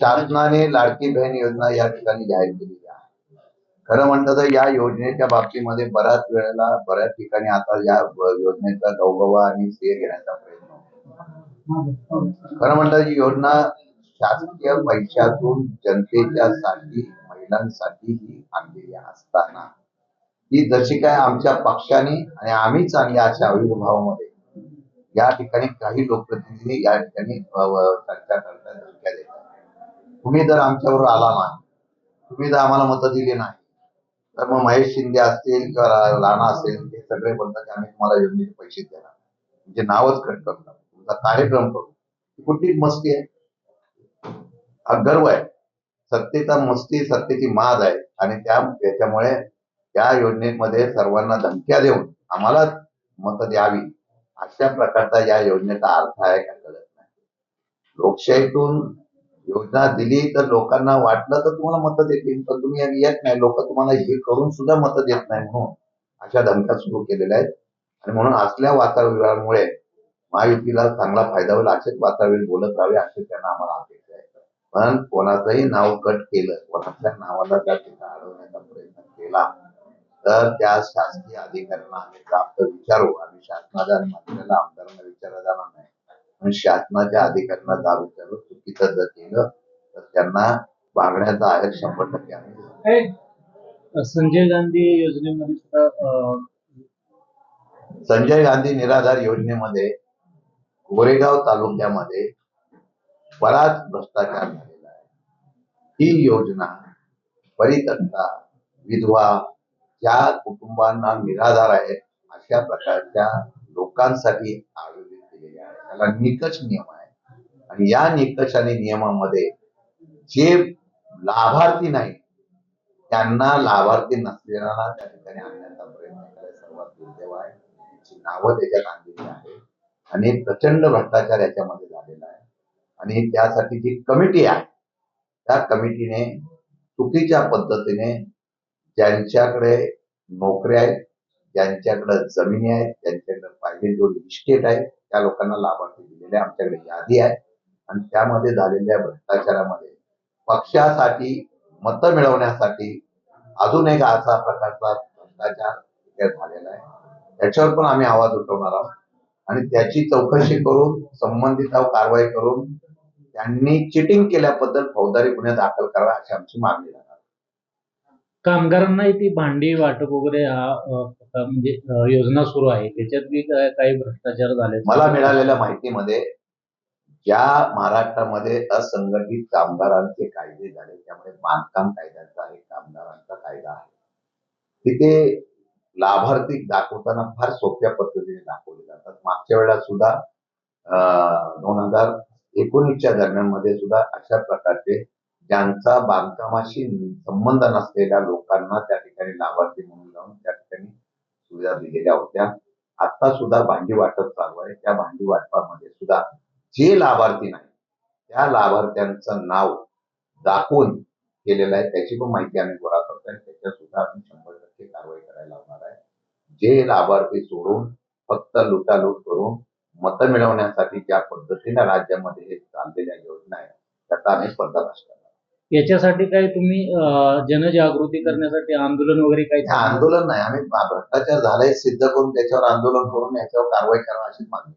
शासनाने लाडकी बहीण योजना या ठिकाणी जाहीर केलेली आहे. खरं म्हणतं तर या योजनेच्या बाबतीमध्ये बऱ्याच वेळेला बऱ्याच ठिकाणी आता या योजनेचा गौगवा आणि श्रेय घेण्याचा प्रयत्न होतो. खरं म्हणतं ही योजना शासकीय पैशातून जनतेच्या साठी महिलांसाठी ही आणलेली असताना ही जशी काय आमच्या पक्षाने आणि आम्हीच आणि याच्या आविर्भावामध्ये या ठिकाणी काही लोकप्रतिनिधी या ठिकाणी चर्चा करतात धमक्या देतात. तुम्ही जर आमच्याबरोबर आला नाही तुम्ही जर आम्हाला मतं दिली नाही तर मग महेश शिंदे असतील किंवा लाना असेल ते सगळे बोलतात की आम्ही तुम्हाला योजनेचे पैसे देणार. म्हणजे नावच कट करणार तुमचा कार्यक्रम करू ही कुठली मस्ती आहे? हा गर्व आहे. सत्तेचा मस्ती सत्तेची माज आहे. आणि त्या त्याच्यामुळे त्या योजनेमध्ये सर्वांना धमक्या देऊन आम्हाला मतं द्यावी. अशा प्रकारचा या योजनेचा अर्थ आहे का कळत नाही. लोकशाहीतून योजना दिली तर लोकांना वाटलं तर तुम्हाला मतं देतील पण तुम्ही येत नाही. लोक तुम्हाला हे करून सुद्धा मतं देत नाही म्हणून अशा धमक्या सुरू केलेल्या आहेत. आणि म्हणून असल्या वातावरणामुळे महायुतीला चांगला फायदा होईल असेच वातावरण बोलत राहावे असे त्यांना आम्हाला अपेक्षा आहे. पण कोणाचंही नाव कट केलं कोणाच्या नावाला त्या ठिकाणी अडवण्याचा प्रयत्न केला तर त्या शासकीय अधिकाऱ्यांना आम्ही प्राप्त विचारू. आम्ही शासनाच्या आणि मंत्र्याला आमदारांना विचारला जाणार नाही. शासनाच्या अधिकाऱ्यांना जा विचारू चुकीचं जर केलं तर त्यांना मागण्याचा आहे शंभर टक्के आम्ही संजय गांधी योजनेमध्ये सुद्धा संजय गांधी निराधार योजनेमध्ये गोरेगाव तालुक्यामध्ये बराच भ्रष्टाचार झालेला आहे. ही योजना परित्यक्ता विधवा ज्या कुटुंबांना निराधार आहेत अशा प्रकारच्या लोकांसाठी आयोजित त्याला निकष नियम आहे. आणि या निकष आणि नियमामध्ये जे लाभार्थी नाही त्यांना लाभार्थी नसलेल्यांना त्या ठिकाणी आणण्याचा प्रयत्न करायला सर्वात दुर्दैव आहे. त्यांची नावं त्याच्यात आणलेली आहे आणि प्रचंड भ्रष्टाचार याच्यामध्ये झालेला आहे. आणि त्यासाठी जी कमिटी आहे त्या कमिटीने चुकीच्या पद्धतीने ज्यांच्याकडे नोकऱ्या आहेत ज्यांच्याकडे जमिनी आहेत ज्यांच्याकडे पाहिजे जो इस्टेट आहे त्या लोकांना लाभार्थी दिलेले आहे. आमच्याकडे यादी आहे. आणि त्यामध्ये झालेल्या भ्रष्टाचारामध्ये पक्षासाठी मतं मिळवण्यासाठी अजून एक असा प्रकारचा भ्रष्टाचार झालेला आहे. त्याच्यावर पण आम्ही आवाज उठवणार आहोत. आणि त्याची चौकशी करून संबंधित कारवाई करून त्यांनी चिटिंग केल्याबद्दल फौजदारी गुन्हे दाखल करावा अशी आमची मागणी आहे. कामगारांना ती भांडी वाटप वगैरे हा म्हणजे योजना सुरू आहे. त्याच्यात बी काय- काही भ्रष्टाचार झाले मला मिळालेल्या माहितीमध्ये ज्या महाराष्ट्रामध्ये असंघटित कामगारांचे कायदे झाले त्यामुळे बांधकाम कायद्याचा एक कामगारांचा कायदा आहे. तिथे लाभार्थी दाखवताना फार सोप्या पद्धतीने दाखवले जातात. मागच्या वेळा सुद्धा दोन हजार एकोणीसच्या दरम्यानमध्ये सुद्धा अशा प्रकारचे ज्यांचा बांधकामाशी संबंध नसलेल्या लोकांना त्या ठिकाणी लाभार्थी म्हणून जाऊन त्या ठिकाणी सुविधा दिलेल्या होत्या. आता सुद्धा भांडी वाटप चालू आहे. त्या भांडी वाटपामध्ये सुद्धा जे लाभार्थी नाही त्या लाभार्थ्यांचं नाव दाखवून केलेलं आहे. त्याची पण माहिती आम्ही गोळा करतोय त्याच्यात सुद्धा आम्ही शंभर टक्के कारवाई करायला होणार आहे. जे लाभार्थी सोडून फक्त लुटालूट करून मतं मिळवण्यासाठी ज्या पद्धतीने राज्यामध्ये हे चाललेल्या योजना आहेत त्याचा आम्ही पर्दाफाश करतो याच्यासाठी काय तुम्ही अं, जनजागृती करण्यासाठी आंदोलन वगैरे काही हे आंदोलन नाही. आम्ही भ्रष्टाचार झालाय सिद्ध करून त्याच्यावर आंदोलन करून याच्यावर कारवाई करावी अशी मागणी